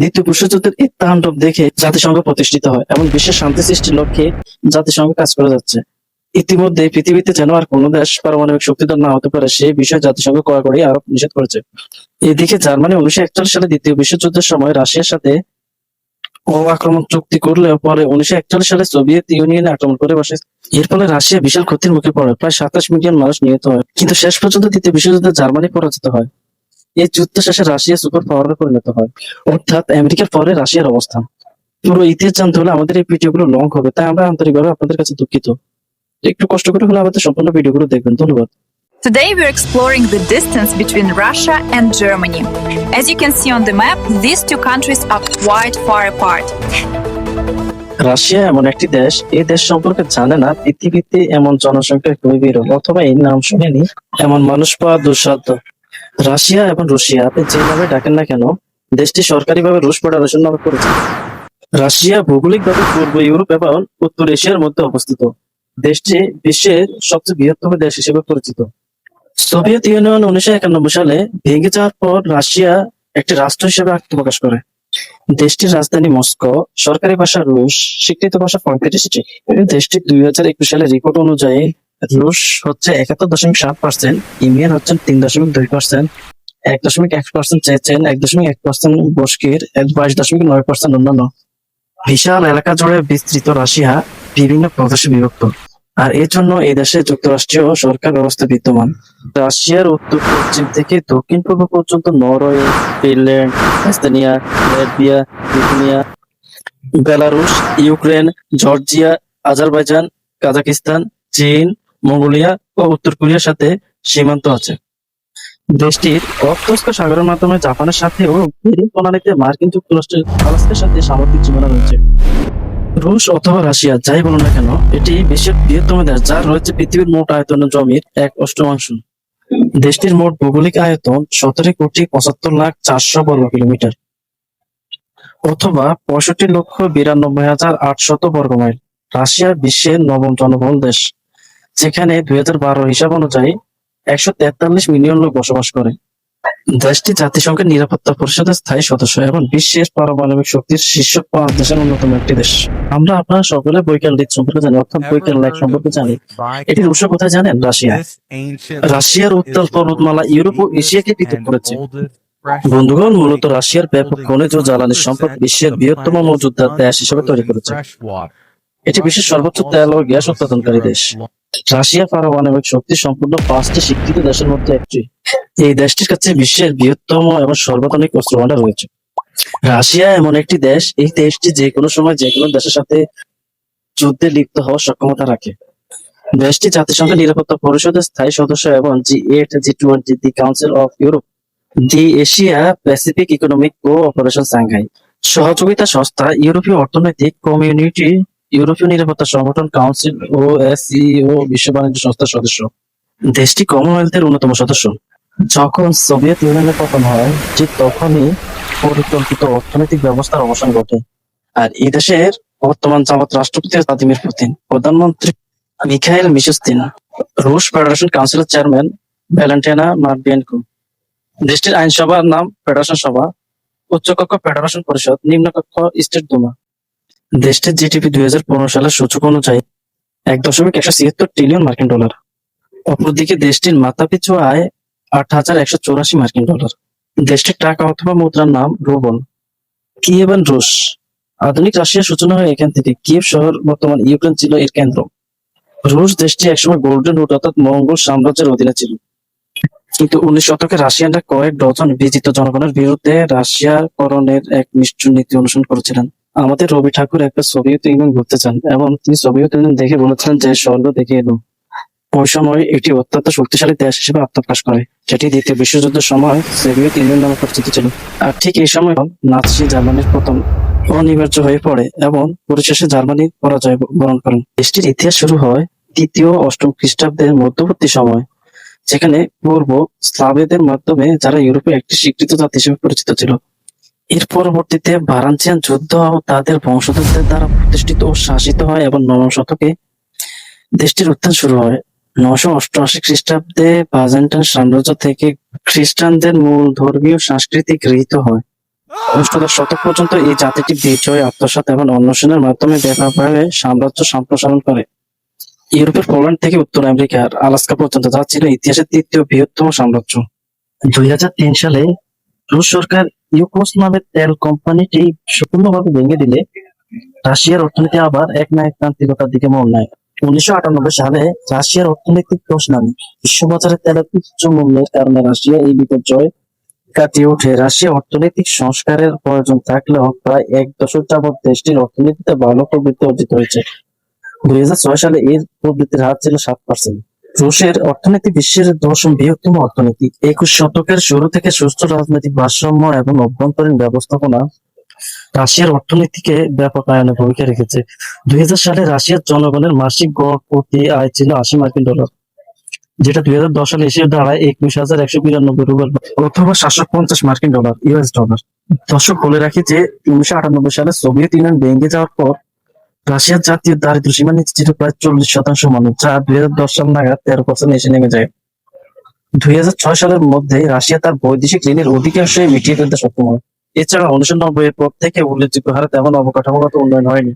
দ্বিতীয় বিশ্বযুদ্ধের এই তাণ্ডব দেখে জাতিসংঘ প্রতিষ্ঠিত হয় এবং বিশ্বের শান্তি সৃষ্টির লক্ষ্যে জাতিসংঘ কাজ করে যাচ্ছে। ইতিমধ্যে পৃথিবীতে যেন আর কোনো দেশ পারমাণবিক শক্তিধর না হতে পারে, সেই বিষয়ে জাতিসংঘ কড়াকড়ি আরোপ নিষেধ করেছে। এদিকে জার্মানি উনিশশো একচল্লিশ সালে দ্বিতীয় বিশ্বযুদ্ধের সময় রাশিয়ার সাথে আক্রমণ চুক্তি করলেও পরে উনিশশো একচল্লিশ সালে সোভিয়েত ইউনিয়নে আক্রমণ করে বসে। এর ফলে রাশিয়া বিশাল ক্ষতির মুখে পড়ে, প্রায় সাতাশ মিলিয়ন মানুষ নিহত হয়। কিন্তু শেষ পর্যন্ত দ্বিতীয় বিশ্বযুদ্ধে জার্মানি পরাজিত হয়। এই যুদ্ধ শেষে রাশিয়া সুপার পাওয়ারে পরিণত হয়। অর্থাৎ আমেরিকার পরে রাশিয়ার অবস্থান। পুরো ইতিহাস জানতে হলে আমাদের এই ভিডিওগুলো লং হবে তাই আমরা আন্তরিকভাবে আপনাদের কাছে দুঃখিত। একটু কষ্ট করে হলে আমাদের সম্পূর্ণ ভিডিওগুলো দেখবেন। ধন্যবাদ। Today we're exploring the distance between Russia and Germany. As you can see on the map, these two countries are quite far apart. Russia এমন একটি দেশ এই দেশ সম্পর্কে জানে না পৃথিবীতে এমন জনসংখ্যা খুবই বিরল অথবা এই নাম শুনেনি এমন মানুষ পাওয়া দুঃসাধ্য। রাশিয়া এবং রুশিয়া, আপনি যে নামে ডাকেন না কেন, দেশটি সরকারিভাবে রুশ ফেডারেশন নামে পরিচিত। রাশিয়া ভৌগোলিকভাবে পূর্ব ইউরোপ এবং উত্তর এশিয়ার মধ্যে অবস্থিত। দেশটি বিশ্বের সবচেয়ে বৃহত্তম দেশ হিসেবে পরিচিত। সোভিয়েত ইউনিয়ন উনিশশো একানব্বই সালে ভেঙে যাওয়ার পর রাশিয়া একটি রাষ্ট্র হিসেবে আত্মপ্রকাশ করে। দেশটির রাজধানী মস্কো, সরকারি ভাষা রুশ, স্বীকৃত ভাষা ফ্রাঙ্কিটিসিটি দেশটির দুই হাজার একুশ সালের রিপোর্ট অনুযায়ী রুশ হচ্ছে একাত্তর দশমিক সাত পার্সেন্ট ইমিয়ান হচ্ছে তিন দশমিক দুই পার্সেন্ট এক দশমিক এক পার্সেন্ট চেচেন, এক দশমিক এক পার্সেন্ট বস্কির, এক বাইশ দশমিক নয় পার্সেন্ট অন্যান্য। বিশাল এলাকা জুড়ে বিস্তৃত রাশিয়া বিভিন্ন প্রদেশে বিভক্ত। আর এর জন্য এই দেশে যুক্তরাষ্ট্রীয় সরকার ব্যবস্থা বিদ্যমান। রাশিয়ার উত্তর পশ্চিম থেকে দক্ষিণ পূর্ব পর্যন্ত Norway, Finland, Estonia Latvia Lithuania, Belarus, Ukraine, Georgia, Azerbaijan, Kazakhstan, চীন মঙ্গোলিয়া ও উত্তর কোরিয়ার সাথে সীমান্ত আছে। দেশটির অক্তস্ক সাগরের মাধ্যমে জাপানের সাথে ও প্রণালীতে মার্কিন যুক্তরাষ্ট্রের আলাস্কার সাথে সামুদ্রিক সীমানা রয়েছে। রুশ অথবা রাশিয়া যাই বলুন না কেন, এটি বিশ্বের বৃহত্তম দেশ, যার রয়েছে পৃথিবীর মোট আয়তনের জমির এক অষ্টমাংশ দেশটির মোট ভৌগোলিক আয়তন সতেরো কোটি পঁচাত্তর লাখ চারশো বর্গ কিলোমিটার অথবা পঁয়ষট্টি লক্ষ বিরানব্বই হাজার আটশত বর্গ মাইল। রাশিয়া বিশ্বের নবম জনবহুল দেশ। যেখানে দুই হাজার বারো হিসাব অনুযায়ী একশো তেতাল্লিশ মিলিয়ন লোক বসবাস করে। দেশটি জাতিসংঘের নিরাপত্তা পরিষদের স্থায়ী সদস্য এবং বিশ্বের পারমাণবিক শক্তির শীর্ষ পাঁচ দেশের অন্যতম একটি দেশ। আমরা আপনারা সকলে বৈকাল দিক সম্পর্কে জানি, অর্থাৎ বৈকাল লাইক সম্পর্কে জানি। এটির উৎস কোথায় জানেন? রাশিয়া। রাশিয়ার উত্তর পর্বতমালা ইউরোপ ও এশিয়াকে পৃথক করেছে। বন্ধুগণ, মূলত রাশিয়ার ব্যাপক খনিজ ও জ্বালানি সম্পদ বিশ্বের বৃহত্তম মজুদার দেশ হিসেবে তৈরি করেছে। এটি বিশ্বের সর্বোচ্চ তেল ও গ্যাস উৎপাদনকারী দেশ। রাশিয়া পারমাণবিক শক্তি সম্পূর্ণ পাঁচটি স্বীকৃত দেশের মধ্যে একটি। এই দেশটির কাছে বিশ্বের বৃহত্তম এবং সর্বাধুনিক অস্ত্রভান্ডার রয়েছে। রাশিয়া এমন একটি দেশ, এই দেশটি যে কোনো সময় যে কোনো দেশের সাথে যুদ্ধে লিপ্ত হওয়ার সক্ষমতা রাখে। দেশটি জাতিসংঘের নিরাপত্তা পরিষদের স্থায়ী সদস্য এবং G eight, G twenty, the council of Europe, the Asia Pacific economic cooperation Shanghai. সহযোগিতা সংস্থা ইউরোপীয় অর্থনৈতিক কমিউনিটি ইউরোপীয় নিরাপত্তা সংগঠন কাউন্সিল, ও এসইও বিশ্ব বাণিজ্য সংস্থার সদস্য। দেশটি কমনওয়েলথের অন্যতম সদস্য। যখন সোভিয়েত ইউনিয়নের পতন হয়, ঠিক তখনই পরিকল্পিত অর্থনৈতিক ব্যবস্থার অবসান ঘটে। আর এই দেশের বর্তমান জামাত রাষ্ট্রপতি ভ্লাদিমির পুতিন, প্রধানমন্ত্রী মিখাইল মিশুস্তিন রুশ ফেডারেশন কাউন্সিলের চেয়ারম্যান ভ্যালেন্টিনা মার্বিয়েনকো। দেশটির আইনসভার নাম ফেডারেশন সভা, উচ্চকক্ষ ফেডারেশন পরিষদ, নিম্নকক্ষ স্টেট দুমা। দেশটির জিডিপি দুই হাজার পনেরো সালের সূচক অনুযায়ী এক দশমিক একশো ছিয়াত্তর ট্রিলিয়ন মার্কিন ডলার। অপরদিকে দেশটির মাথাপিছু আয় আট হাজার একশো চৌরাশি মার্কিন ডলার। দেশটির টাকা অথবা মুদ্রার নাম রুবল। কিয়েভ এন্ড রুশ। আধুনিক রাশিয়ার সূচনা হয় এখান থেকে কিয়েভ শহর বর্তমান ইউক্রেন ছিল এর কেন্দ্র। রুশ দেশটি একসময় গোল্ডেন রুট অর্থাৎ মঙ্গল সাম্রাজ্যের অধীনে ছিল। কিন্তু উনিশ শতকে রাশিয়ানরা কয়েক ডজন বিজিত জনগণের বিরুদ্ধে রাশিয়ার করণের এক নিষ্ঠুর নীতি অনুসরণ করেছিলেন। আমাদের রবি ঠাকুর একটা সোভিয়েত ইউনিয়ন ঘুরতে চান। এবং তিনি সোভিয়েত ইউনিয়ন দেখে বলেছিলেন যে স্বর্গ দেখে এলো। ওই সময় এটি অত্যন্ত শক্তিশালী দেশ হিসেবে আত্মপ্রকাশ করে, যেটি দ্বিতীয় বিশ্বযুদ্ধের সময় সোভিয়েত ইউনিয়ন নামে পরিচিত ছিল। আর ঠিক এই সময় নাৎসি জার্মানির প্রথম অনিবার্য হয়ে পড়ে এবং পরিশেষে জার্মানি পরাজয় বরণ করেন। দেশটির ইতিহাস শুরু হয় তৃতীয় অষ্টম খ্রিস্টাব্দের মধ্যবর্তী সময়, যেখানে পূর্ব স্লাভেদের মাধ্যমে যারা ইউরোপে একটি স্বীকৃত জাতি হিসেবে পরিচিত ছিল। এর পরবর্তীতে বারান্সিয়ান যুদ্ধ তাদের বংশধরদের দ্বারা প্রতিষ্ঠিত ও শাসিত হয় এবং নবম শতকে দেশটির উত্থান শুরু হয়। নশো অষ্টআশি খ্রিস্টাব্দে বাজেন্টাইন সাম্রাজ্য থেকে খ্রিস্টানদের মূল ধর্মীয় সংস্কৃতি গৃহীত হয়। অষ্টাদশ শতক পর্যন্ত এই জাতিটি বিজয়, আত্মসাৎ এবং অন্বেষণের মাধ্যমে ব্যাপকভাবে সাম্রাজ্য সম্প্রসারণ করে। ইউরোপের পোল্যান্ড থেকে উত্তর আমেরিকার আলাস্কা পর্যন্ত যা ছিল ইতিহাসের তৃতীয় বৃহত্তম সাম্রাজ্য। দুই হাজার তিন সালে রুশ সরকার ইউকোস নামের তেল কোম্পানিটি সম্পূর্ণভাবে ভেঙে দিলে রাশিয়ার অর্থনীতি আবার এক না এক তান্ত্রিকতার দিকে মন নেয় উনিশশো আটানব্বই সালে রাশিয়ার অর্থনৈতিক ধস নামে বিশ্ববাজারে তেলের উচ্চ মূল্যের কারণে রাশিয়া এই বিপর্যয় কাটিয়ে ওঠে। রাশিয়া অর্থনৈতিক সংস্কারের প্রয়োজন থাকলেও প্রায় এক দশক যাবৎ দেশটির অর্থনীতিতে ভালো প্রবৃত্তি অর্জিত হয়েছে। দুই হাজার ছয় সালে এর প্রবৃত্তির হার ছিল সাত পার্সেন্ট রুশের অর্থনীতি বিশ্বের দশম বৃহত্তম অর্থনীতি। একুশ শতকের শুরু থেকে সুস্থ রাজনৈতিক ভারসাম্য এবং অভ্যন্তরীণ ব্যবস্থাপনা রাশিয়ার অর্থনীতিকে ব্যাপকায়নে ভূমিকা রেখেছে। দুই হাজার সালে রাশিয়ার জনগণের মাসিক গড় প্রতি আয় ছিল আশি মার্কিন ডলার, যেটা দুই হাজার দশ সালে এসে দাঁড়ায় একুশ হাজার একশো বিরানব্বই রুবেল অথবা সাতশো পঞ্চাশ মার্কিন ডলার, ইউএস ডলার। দর্শক বলে রাখি যে উনিশশো আটানব্বই সালে সোভিয়েত ইউনিয়ন ভেঙে যাওয়ার পর রাশিয়ার জাতীয় দারিদ্র সীমা ছিল প্রায় চল্লিশ শতাংশ মানুষ, যা দুই হাজার দশ সাল নাগাদ তেরো পার্সেন্ট এসে নেমে যায়। দুই হাজার ছয় সালের মধ্যে রাশিয়া তার বৈদেশিক ঋণের অধিকাংশই মিটিয়ে ফেলতে সক্ষম হয়। এছাড়া উনিশশো নব্বই পর থেকে উল্লেখযোগ্য হারে তেমন অবকাঠামোগত উন্নয়ন হয়নি।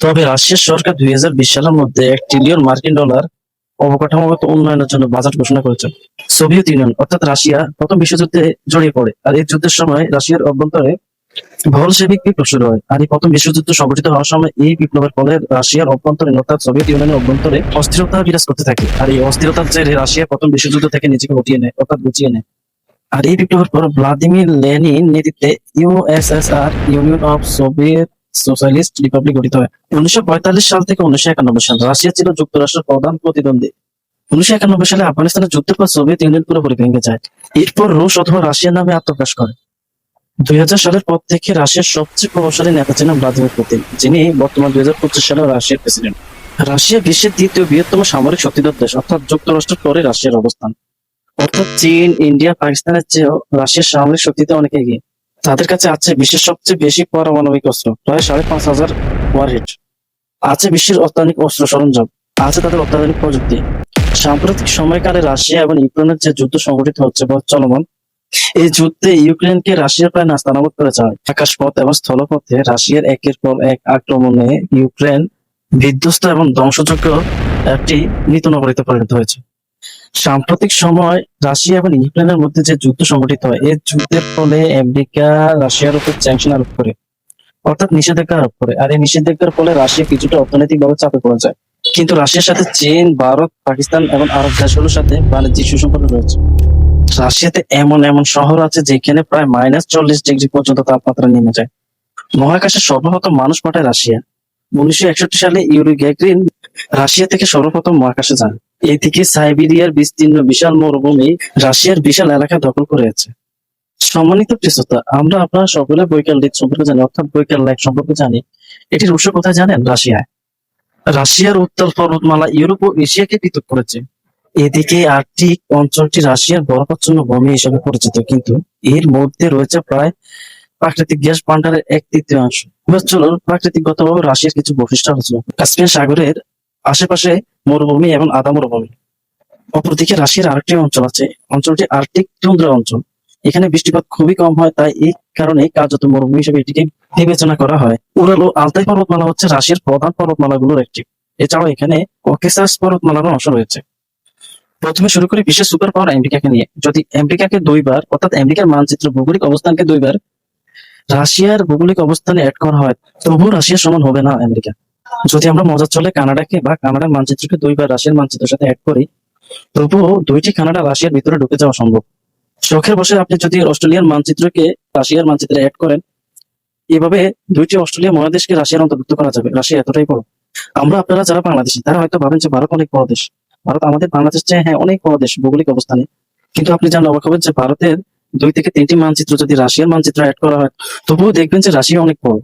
তবে রাশিয়ার সরকার দুই হাজার বিশ সালের মধ্যে এক ট্রিলিয়ন মার্কিন ডলার অবকাঠামোগত উন্নয়নের জন্য বাজেট ঘোষণা করেছে। সোভিয়েত ইউনিয়ন, অর্থাৎ রাশিয়া, প্রথম বিশ্বযুদ্ধে জড়িয়ে পড়ে। আর এই যুদ্ধের সময় রাশিয়ার অভ্যন্তরে বলশেবিক বিপ্লব শুরু হয় আর এই প্রথম বিশ্বযুদ্ধ সংঘটিত হওয়ার সময় এই বিপ্লবের ফলে রাশিয়ার অভ্যন্তরে অর্থাৎ সোভিয়েত ইউনিয়নের অভ্যন্তরে অস্থিরতা বিরাজ করতে থাকে। আর এই অস্থিরতার জেরে রাশিয়া প্রথম বিশ্বযুদ্ধ থেকে নিজেকে হটিয়ে নেয়, অর্থাৎ গুছিয়ে নেয়। আর এই বিপ্লবের পর ভ্লাদিমির লেনিন নেতৃত্বে USSR union of Soviet socialist republic গঠিত হয়। উনিশশো সাল থেকে উনিশশো একানব্বই সাল রাশিয়া ছিল যুক্তরাষ্ট্রের প্রধান প্রতিদ্বন্দ্বী। উনিশশো একানব্বই সালে আফগানিস্তানের যুদ্ধের পর সোভিয়েত ইউনিয়ন পুরোপুরি ভেঙে যায়। এরপর রুশ অথবা রাশিয়া নামে আত্মপ্রকাশ করে। দুই হাজার সালের পর থেকে রাশিয়ার সবচেয়ে প্রভাবশালী নেতা ছিলেন ভ্লাদিমির পুতিন, যিনি বর্তমান দুই হাজার পঁচিশ সালে রাশিয়ার প্রেসিডেন্ট। রাশিয়া বিশ্বের দ্বিতীয় বৃহত্তম সামরিক শক্তিধর দেশ, অর্থাৎ যুক্তরাষ্ট্রের পরে রাশিয়ার অবস্থান। অর্থাৎ চীন, ইন্ডিয়া, পাকিস্তানের চেয়েও রাশিয়ার সামরিক শক্তিতে অনেক এগিয়ে। তাদের কাছে আছে বিশ্বের সবচেয়ে বেশি পারমাণবিক অস্ত্র, প্রায় সাড়ে পাঁচ হাজার ওয়ারহেড আছে বিশ্বের অত্যাধুনিক অস্ত্র সরঞ্জাম, আছে তাদের অত্যাধুনিক প্রযুক্তি। সাম্প্রতিক সময়কালে রাশিয়া এবং ইউক্রেনের যে যুদ্ধ সংঘটিত হচ্ছে, বা চলমান এই যুদ্ধে ইউক্রেনকে রাশিয়ার প্রায় নাস্তানাবুদ করে আকাশপথ এবং স্থলপথে রাশিয়ার একের পর এক আক্রমণে ইউক্রেন বিধ্বস্ত এবং ধ্বংসযোগ্য একটি মৃত নগরীতে পরিণত হয়েছে। সাম্প্রতিক সময় রাশিয়া এবং ইউক্রেনের মধ্যে যে যুদ্ধ সংঘটিত হয়, এই যুদ্ধের ফলে আমেরিকা রাশিয়ার উপর স্যাংশন আরোপ করে, অর্থাৎ নিষেধাজ্ঞা আরোপ করে। আর এই নিষেধাজ্ঞার ফলে রাশিয়া কিছুটা অর্থনৈতিকভাবে চাপে পড়ে যায়। কিন্তু রাশিয়ার সাথে চীন, ভারত, পাকিস্তান এবং আরব দেশগুলোর সাথে বাণিজ্যিক সুসম্পর্ক রয়েছে। রাশিয়াতে এমন এমন শহর আছে যেখানে প্রায় মাইনাস চল্লিশ ডিগ্রি পর্যন্ত তাপমাত্রা নেমে যায়। মহাকাশে সর্বপ্রথম মানুষ পাঠায় রাশিয়া। উনিশশো একষট্টি সালে ইউরি গ্যাগ্রিন রাশিয়া থেকে সর্বপ্রথম মহাকাশে যান। এদিকে সাইবেরিয়ার বিস্তীর্ণ বিশাল মরুভূমি রাশিয়ার বিশাল এলাকা দখল করে আছে। সম্মানিত পৃষ্ঠতা আমরা আপনারা সকলে বৈকাল দিক সম্পর্কে জানি, অর্থাৎ বৈকাল লাইক সম্পর্কে জানি। এটির উৎস কোথায় জানেন? রাশিয়ায়। রাশিয়ার উত্তর পর্বতমালা ইউরোপ ও এশিয়াকে পৃথক করেছে। এদিকে আর্কটিক অঞ্চলটি রাশিয়ার বরফাচ্ছন্ন ভূমি হিসেবে পরিচিত, কিন্তু এর মধ্যে রয়েছে প্রায় প্রাকৃতিক গ্যাস ভান্ডারের এক তৃতীয়াংশ। এবার প্রাকৃতিকগতভাবে রাশিয়ার কিছু বৈশিষ্ট্য আলোচনা। কাস্পিয়ান সাগরের আশেপাশে মরুভূমি এবং আদা মরুভূমি। অপরদিকে রাশিয়ার আরেকটি অঞ্চল আছে, অঞ্চলটি আর্কটিক তুন্দ্রা অঞ্চল। এখানে বৃষ্টিপাত খুবই কম হয়, তাই এই কারণে কার্যত মরুভূমি হিসেবে এটিকে বিবেচনা করা হয়। উরাল ও আলতাই পর্বতমালা হচ্ছে রাশিয়ার প্রধান পর্বতমালাগুলোর একটি। এছাড়াও এখানে ককেসাস পর্বতমালারও অংশ রয়েছে। প্রথমে শুরু করি বিশ্বের সুপার পাওয়ার আমেরিকাকে নিয়ে। যদি আমেরিকাকে দুইবার, অর্থাৎ আমেরিকার মানচিত্র ভৌগোলিক অবস্থানকে দুইবার, রাশিয়ার ভৌগোলিক অবস্থানে অ্যাড করা হয়, তবুও রাশিয়ার সমান হবে না আমেরিকা যদি আমরা মজার চলে কানাডাকে বা কানাডার মানচিত্রকে দুইবার রাশিয়ার মানচিত্রের সাথে অ্যাড করি, তবুও দুইটি কানাডা রাশিয়ার ভিতরে ঢুকে যাওয়া সম্ভব। চোখের বসে আপনি যদি অস্ট্রেলিয়ার মানচিত্রকে রাশিয়ার মানচিত্রে অ্যাড করেন, এভাবে দুইটি অস্ট্রেলিয়া মহাদেশকে রাশিয়ার অন্তর্ভুক্ত করা যাবে। রাশিয়া এতটাই বড়। আমরা আপনারা যারা বাংলাদেশি, তারা হয়তো ভাবেন যে ভারত অনেক বড় দেশ। ভারত আমাদের বাংলাদেশ চেয়ে হ্যাঁ অনেক বড় দেশ, ভৌগোলিক অবস্থানে। কিন্তু আপনি জানলে অবাক হবেন যে ভারতের দুই থেকে তিনটি মানচিত্র যদি রাশিয়ার মানচিত্র অ্যাড করা হয়, তবুও দেখবেন যে রাশিয়া অনেক বড়।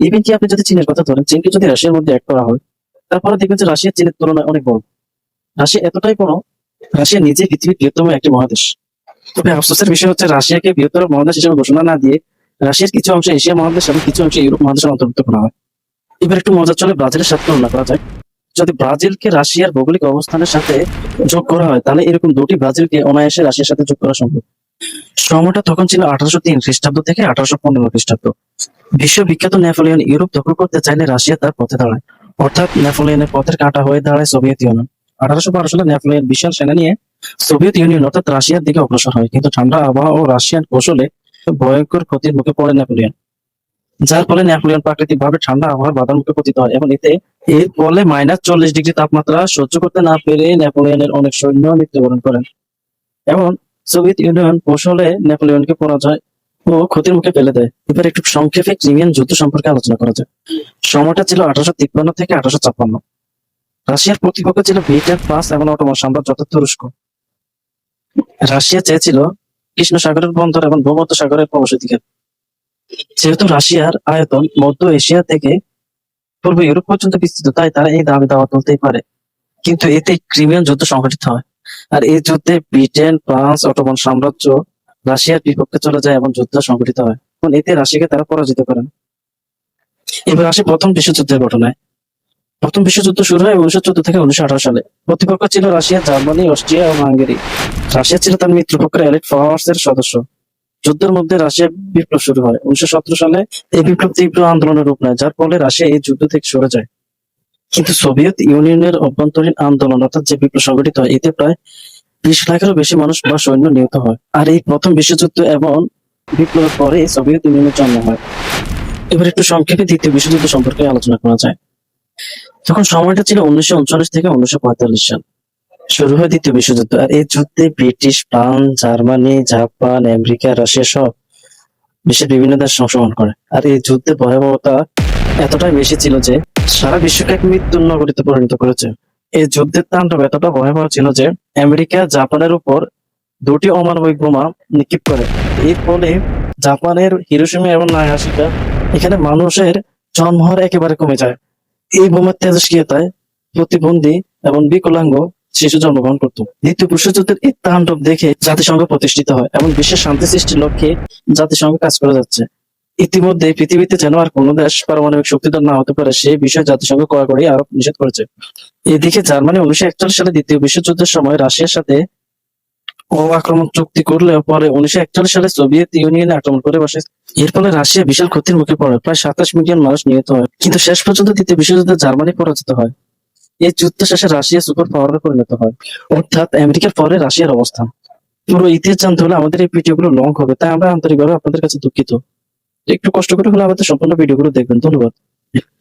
ইভেন কি আপনি যদি চীনের কথা ধরেন, চীনকে যদি রাশিয়ার মধ্যে অ্যাড করা হয়, তারপরে দেখবেন যে রাশিয়া চীনের তুলনায় অনেক বড়। রাশিয়া এতটাই বড়, রাশিয়া নিজে পৃথিবীর বৃহত্তম একটি মহাদেশ। তবে আফসোসের বিষয় হচ্ছে, রাশিয়াকে বৃহত্তর মহাদেশ হিসেবে ঘোষণা না দিয়ে, রাশিয়ার কিছু অংশ এশিয়া মহাদেশ এবং কিছু অংশ ইউরোপ মহাদেশের অন্তর্ভুক্ত করা হয়। এবার একটু মজা চলে ব্রাজিলের সাথে তুলনা করা যায় যদি ব্রাজিলকে রাশিয়ার ভৌগোলিক অবস্থানের সাথে যোগ করা হয় তাহলে এরকম দুটি ব্রাজিলকে অনায়াসে রাশিয়ার সাথে যোগ করা সম্ভব। সময়টা তখন ছিল আঠারোশো তিন খ্রিস্টাব্দ থেকে আঠারোশো পনেরো খ্রিস্টাব্দ। বিশ্ববিখ্যাত নেপোলিয়ন ইউরোপ দখল করতে চাইলে রাশিয়া তার পথে দাঁড়ায়। অর্থাৎ নেপোলিয়নের পথের কাঁটা হয়ে দাঁড়ায় সোভিয়েত ইউনিয়ন। আঠারোশো বারো সালে নেপোলিয়ন বিশাল সেনা নিয়ে সোভিয়েত ইউনিয়ন অর্থাৎ রাশিয়ার দিকে অগ্রসর হয়। কিন্তু ঠান্ডা আবহাওয়া ও রাশিয়ান কৌশলে ভয়ঙ্কর ক্ষতির মুখে পড়ে নেপোলিয়ন। যার ফলে নেপোলিয়ন প্রাকৃতিক ভাবে ঠান্ডা আবহাওয়ার বাধার মুখে পতিত হয় এবং এতে এর ফলে মাইনাস চল্লিশ ডিগ্রি তাপমাত্রা সহ্য করতে না পেরে নেপোলিয়নের অনেক সৈন্য মৃত্যুবরণ করেন। এবং সোভিয়েত ইউনিয়ন কৌশলে নেপোলিয়নকে পরাজয় ও ক্ষতির মুখে ফেলে দেয়। এবার একটু সংক্ষেপে ক্রিমিয়ান যুদ্ধ সম্পর্কে আলোচনা করা যায় সময়টা ছিল আঠারোশো তিপ্পান্ন থেকে আঠারোশো ছাপ্পান্ন। রাশিয়ার প্রতিপক্ষ ছিল ব্রিটেন ফ্রান্স এবং অটোমান সাম্রাজ্য, অর্থাৎ তুরস্ক। রাশিয়া চেয়েছিল কৃষ্ণ সাগরের বন্দর এবং ভূমধ্য সাগরের প্রবেশাধিকার যেহেতু রাশিয়ার আয়তন মধ্য এশিয়া থেকে পূর্ব ইউরোপ পর্যন্ত বিস্তৃত, তাই তারা এই দাবি দাওয়া তুলতেই পারে। কিন্তু এতে ক্রিমিয়ান যুদ্ধ সংঘটিত হয়। আর এই যুদ্ধে ব্রিটেন, ফ্রান্স, অটোমান সাম্রাজ্য, রাশিয়ার বিপক্ষে চলে যায় এবং যুদ্ধ সংঘটিত হয়। এবং এতে রাশিয়াকে তারা পরাজিত করেন এবার আসে প্রথম বিশ্বযুদ্ধের ঘটনায়। প্রথম বিশ্বযুদ্ধ শুরু হয় উনিশশো চোদ্দ থেকে উনিশশো আঠারো সালে। প্রতিপক্ষ ছিল রাশিয়া, জার্মানি, অস্ট্রিয়া এবং হাঙ্গেরি। রাশিয়া ছিল তার মিত্রপক্ষের এলিট ফোর্স এর সদস্য। যুদ্ধের মধ্যে রাশিয়া বিপ্লব শুরু হয়। উনিশশো সতেরো সালে এই বিপ্লব তীব্র আন্দোলনের রূপ নেয়, যার ফলে রাশিয়া এই যুদ্ধ থেকে সরে যায়। কিন্তু সোভিয়েত ইউনিয়নের অভ্যন্তরীণ আন্দোলন, অর্থাৎ যে বিপ্লব সংগঠিত হয়, এতে প্রায় বিশ লাখেরও বেশি মানুষ বা সৈন্য নিহত হয়। আর এই প্রথম বিশ্বযুদ্ধ এবং বিপ্লবের পরে সোভিয়েত ইউনিয়নের জন্ম হয়। এবার একটু সংক্ষেপে দ্বিতীয় বিশ্বযুদ্ধ সম্পর্কে আলোচনা করা যায়। তখন সময়টা ছিল উনিশশো উনচল্লিশ থেকে উনিশশো পঁয়তাল্লিশ সাল শুরু হয় দ্বিতীয় বিশ্বযুদ্ধ। আর এই যুদ্ধে British France Germany, Japan, America, Russia সব বিশ্বের বিভিন্ন দেশ অংশগ্রহণ করে। আর এই যুদ্ধের ভয়াবহতা এতটাই বেশি ছিল যে সারা বিশ্বকে এক মৃত্যুর নগরীতে পরিণত করেছে। এই যুদ্ধের তাণ্ডব এতটা ভয়াবহ ছিল যে আমেরিকা জাপানের উপর দুটি অমানবিক বোমা নিক্ষেপ করে। এর ফলে জাপানের হিরোশিমা এবং নাগাসাকিতে এখানে মানুষের জন্মহার একেবারে কমে যায়। এই বোমার তেজস্ক্রিয়তায় প্রতিবন্ধী এবং বিকলাঙ্গ শিশু জন্মগ্রহণ করত। দ্বিতীয় বিশ্বযুদ্ধের এই তাণ্ডব দেখে জাতিসংঘ প্রতিষ্ঠিত হয় এবং বিশ্বের শান্তি সৃষ্টির লক্ষ্যে জাতিসংঘ কাজ করে যাচ্ছে। ইতিমধ্যে পৃথিবীতে যেন আর কোনো দেশ পারমাণবিক শক্তিধর না হতে পারে সেই বিষয়ে জাতিসংঘ কড়াকড়ি আরোপ নিষেধ করেছে। এদিকে জার্মানি উনিশশো একচল্লিশ সালে দ্বিতীয় বিশ্বযুদ্ধের সময় রাশিয়ার সাথে ও আক্রমণ চুক্তি করলেও পরে উনিশশো একচল্লিশ সালে সোভিয়েত ইউনিয়নে আক্রমণ করে বসে। এর ফলে রাশিয়া বিশাল ক্ষতির মুখে পড়ে। প্রায় সাতাশ মিলিয়ন মানুষ নিহত হয়। কিন্তু শেষ পর্যন্ত দ্বিতীয় বিশ্বযুদ্ধে জার্মানি পরাজিত হয়। এই যুদ্ধ শেষে রাশিয়া সুপার পাওয়ারে পরিণত হয়। অর্থাৎ আমেরিকার পরে রাশিয়ার অবস্থান পুরো ইতিহাস জানতে হলে আমাদের এই ভিডিওগুলো লং হবে, তাই আমরা আন্তরিকভাবে আপনাদের কাছে দুঃখিত। একটু কষ্ট করে হলে আমাদের সম্পূর্ণ ভিডিওগুলো দেখবেন। ধন্যবাদ।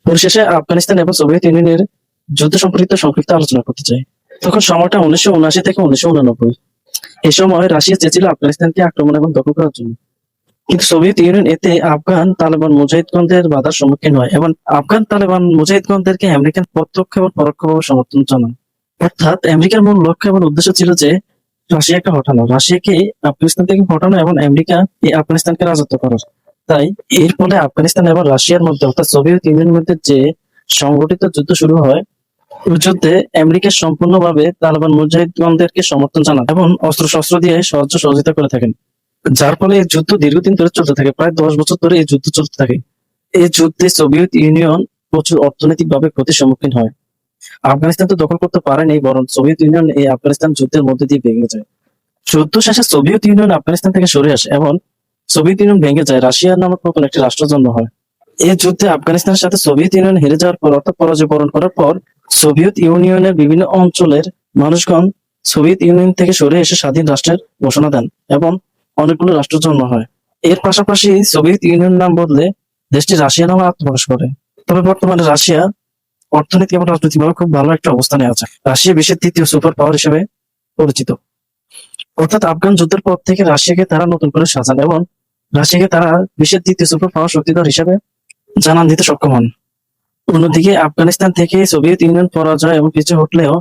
পরিশেষে আফগানিস্তান এবং সোভিয়েত ইউনিয়নের যুদ্ধ সম্পর্কিত সংক্ষিপ্ত আলোচনা করতে চাই। তখন সময়টা উনিশশো উনআশি থেকে উনিশশো উনানব্বই। এই সময় রাশিয়া চেয়েছিল আফগানিস্তানকে আক্রমণ এবং দখল করার জন্য। কিন্তু সোভিয়েত ইউনিয়ন এতে আফগান তালেবান মুজাহিদগণদের বাধার সম্মুখীন হয় এবং আফগান তালেবান মুজাহিদগণদেরকে আমেরিকান প্রত্যক্ষ এবং পরোক্ষভাবে সমর্থন জানান অর্থাৎ আমেরিকার মূল লক্ষ্য এবং উদ্দেশ্য ছিল যে রাশিয়াকে হটানো। রাশিয়াকে আফগানিস্তান থেকে হটানো এবং আমেরিকা এই আফগানিস্তানকে রাজত্ব করার তাই এর ফলে আফগানিস্তান এবং রাশিয়ার মধ্যে, অর্থাৎ সোভিয়েত ইউনিয়নের মধ্যে যে সংগঠিত যুদ্ধ শুরু হয় যুদ্ধে আমেরিকা সম্পূর্ণভাবে তালেবান মুজাহিদগণদেরকে সমর্থন জানান এবং অস্ত্র শস্ত্র দিয়ে সাহায্য সহযোগিতা করে থাকেন। যার ফলে এই যুদ্ধ দীর্ঘদিন ধরে চলতে থাকে, প্রায় দশ বছর ধরে এই যুদ্ধ চলতে থাকে। এই যুদ্ধে সোভিয়েত ইউনিয়ন প্রচুর অর্থনৈতিকভাবে ক্ষতির সম্মুখীন হয়। আফগানিস্তান তো দখল করতে পারেনি বরং সোভিয়েত ইউনিয়ন এই আফগানিস্তান যুদ্ধের মধ্যে দিয়ে ভেঙে যায়। যুদ্ধ শেষে সোভিয়েত ইউনিয়ন আফগানিস্তান থেকে সরে আসে এবং সোভিয়েত ইউনিয়ন ভেঙে যায়। রাশিয়া নামক নতুন একটি রাষ্ট্র জন্ম হয়। এই যুদ্ধে আফগানিস্তানের সাথে সোভিয়েত ইউনিয়ন হেরে যাওয়ার পর, অর্থাৎ পরাজয় বরণ করার পর, সোভিয়েত ইউনিয়নের বিভিন্ন অঞ্চলের মানুষগণ সোভিয়েত ইউনিয়ন থেকে সরে এসে স্বাধীন রাষ্ট্রের ঘোষণা দেন এবং অনেকগুলো রাষ্ট্র জন্ম হয়। এর পাশাপাশি সোভিয়েত ইউনিয়ন নাম বদলে দেশটি রাশিয়া নামে আত্মপ্রকাশ করে। তবে বর্তমানে রাশিয়া অর্থনীতি এবং রাজনৈতিকভাবে খুব ভালো একটা অবস্থানে আছে। রাশিয়া বিশ্বের তৃতীয় সুপার পাওয়ার হিসেবে পরিচিত। অর্থাৎ আফগান যুদ্ধের পর থেকে রাশিয়াকে তারা নতুন করে সাজান এবং রাশিয়াকে তারা বিশ্বের দ্বিতীয় সুপার পাওয়ার শক্তিধর হিসেবে জানান দিতে সক্ষম হন। অন্যদিকে আফগানিস্তান থেকে সোভিয়েত ইউনিয়ন পরাজয় এবং পিছু হটলেও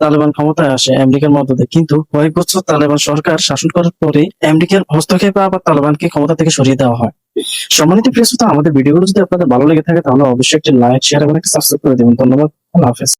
তালেবান ক্ষমতায় আসে আমেরিকার মদতে। কিন্তু কয়েক বছর তালেবান সরকার শাসন করার পরে আমেরিকার হস্তক্ষেপে আবার তালেবানকে ক্ষমতা থেকে সরিয়ে দেওয়া হয়। সম্মানিত শ্রোতা, আমাদের ভিডিওগুলো যদি আপনাদের ভালো লেগে থাকে তাহলে অবশ্যই একটি লাইক শেয়ার এবং একটা সাবস্ক্রাইব করে দেবেন। ধন্যবাদ। আল্লাহ হাফেজ।